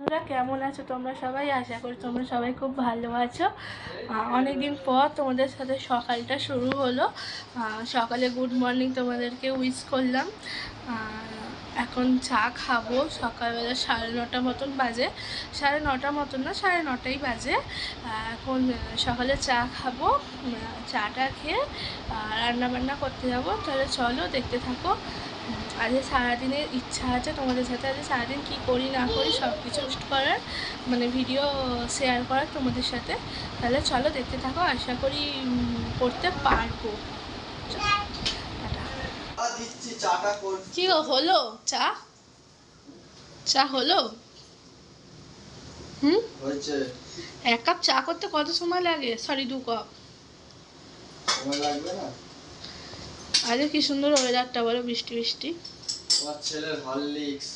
বন্ধুরা কেমন আছো তোমরা সবাই? আশা করি তোমরা সবাই খুব ভালো আছো। অনেক দিন পর তোমাদের সাথে সকালটা শুরু হলো। সকালে গুড মর্নিং তোমাদেরকে উইশ করলাম। এখন চা খাব। সকালবেলা সাড়ে নটা মতন বাজে। সাড়ে নটা মতন না সাড়ে নটাই বাজে। এখন সকালে চা খাব চাটা খেয়ে আহ, রান্না বান্না করতে যাব। তাহলে চলো দেখতে থাকো। আজকে সারাদিনের ইচ্ছা আছে তোমাদের সাথে আজকে সারাদিন কী করি না করি সব কিছু করার মানে ভিডিও শেয়ার করার তোমাদের সাথে। তাহলে চলো দেখতে থাকো আশা করি করতে পারব। কি গো হলো? চা? চা হলো? হুম? এক কাপ চা করতে কত সময় লাগে? সরি দু কাপ সময় লাগবে না? আজকে কি সুন্দর ওয়েদারটা বলো বৃষ্টি বৃষ্টি? ছেলের হরলিক্স।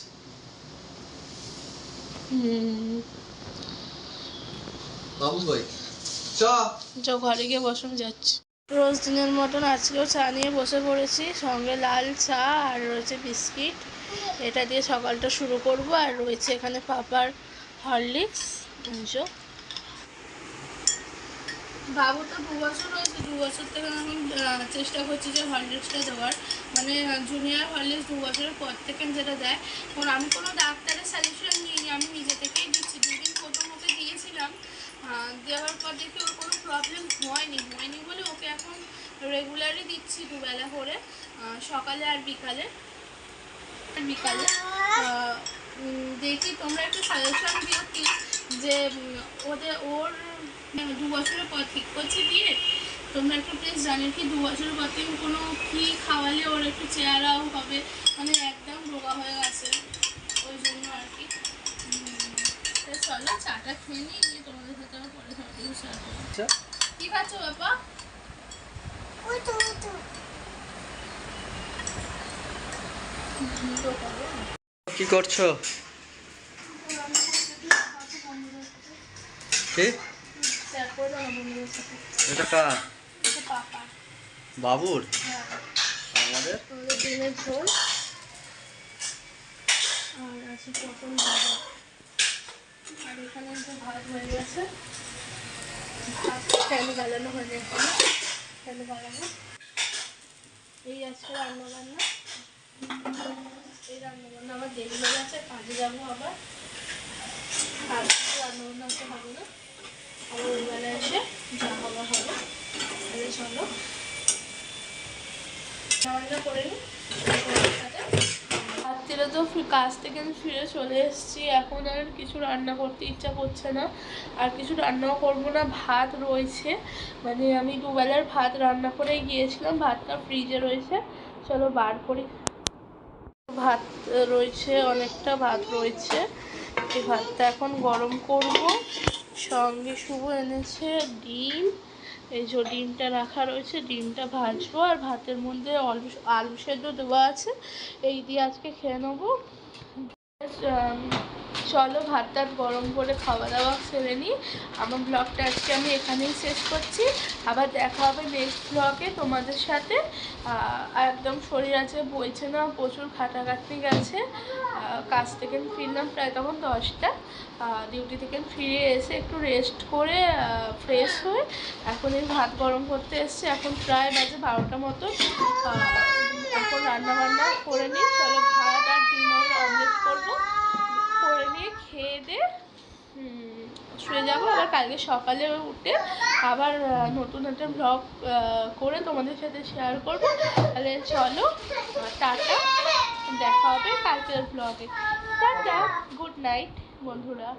হুম। বাবু কই চ। চ ঘরে গিয়ে বসুন যাচ্ছি। রোজ দিনের মতন আজকেও চা নিয়ে বসে পড়েছি সঙ্গে লাল চা আর রয়েছে বিস্কিট। এটা দিয়ে সকালটা শুরু করব আর রয়েছে এখানে পাপার হরলিক্স বাবু তো দু বছর রয়েছে দু বছর থেকে আমি চেষ্টা করছি যে হরলিক্সটা দেওয়ার। মানে জুনিয়র হরলিক্স দু বছরের পর থেকে যেটা দেয় কারণ আমি কোনো ডাক্তারের সাজেশন নিইনি, আমি নিজে থেকেই দিচ্ছি। দুদিন প্রথম ওকে দিয়েছিলাম দেওয়ার পর দেখি ওর কোনো প্রবলেম হয়নি। হয়নি বলে ওকে এখন রেগুলারই দিচ্ছি দুবেলা করে সকালে আর বিকালে। বিকালে দেখি তোমরা একটু সাজেশন দিও কি যে ওদের, ওর দু বছরের পর ঠিক করছে দিয়ে তোমরা একটু প্লিজ জানিও কি দু বছরের পর থেকে কোনো কী খাওয়ালে ওর একটু চেহারাও হবে? মানে একদম রোগা হয়ে গেছে। ওই জন্য আর কি। চলো চাটা খেয়ে নিই নিয়ে তোমাদের সাথে আবার পরে সবকিছু শেয়ার করব। কি খাচ্ছ বাবা কি করছ? কি? এটা কার বাবুর হ্যাঁ আমাদের আমাদের ডিমের ঝোল আর আছে পটল ভাজা আর এখানে ভাত হয়ে গেছে ফ্যান গালানো হয়ে এখানে ফ্যান গালানো এই আজকে রান্না বান্না এই রান্না বান্না আবার দেরি হয়ে গেছে কাজে যাব আবার রান্না বান্না হবে না ওই এসে তো কাজ থেকে আমি ফিরে চলে এসেছি। এখন আর কিছু রান্না করতে ইচ্ছা করছে না। আর কিছু রান্নাও করব না। ভাত রয়েছে। মানে আমি দুবেলার ভাত রান্না করে গিয়েছিলাম। ভাতটা ফ্রিজে রয়েছে। চলো বার করি। ভাত রয়েছে, অনেকটা ভাত রয়েছে। এই ভাতটা এখন গরম করব। সঙ্গে শুভ এনেছে ডিম। এই যে ডিমটা রাখা রয়েছে, ডিমটা ভাজবো আর ভাতের মধ্যে আলু আলু সেদ্ধ দেওয়া আছে। এই দিয়ে আজকে খেয়ে নেব। চলো ভাত টাত গরম করে খাওয়া দাওয়া সেরে নিই আমার ব্লগটা আজকে আমি এখানেই শেষ করছি। আবার দেখা হবে নেক্সট ব্লগে তোমাদের সাথে। একদম শরীর আছে বলছে না, প্রচুর খাটাখাটনি গেছে। কাজ থেকে ফিরলাম প্রায় তখন দশটা। ডিউটি থেকে ফিরে এসে একটু রেস্ট করে ফ্রেশ হয়ে এখন এই ভাত গরম করতে এসছে। এখন প্রায় বাজে বারোটা মতো। এখন রান্না বান্না করে নিই চলো ভাত আর ডিম অমলেট করব করে নিয়ে খেয়ে দে। শুয়ে যাব। আবার কালকে সকালে উঠে আবার নতুন নতুন একটা ব্লগ করে তোমাদের সাথে শেয়ার করব। তাহলে চলো টাটা। দেখা হবে কালকের ব্লগে টাটা গুড নাইট বন্ধুরা।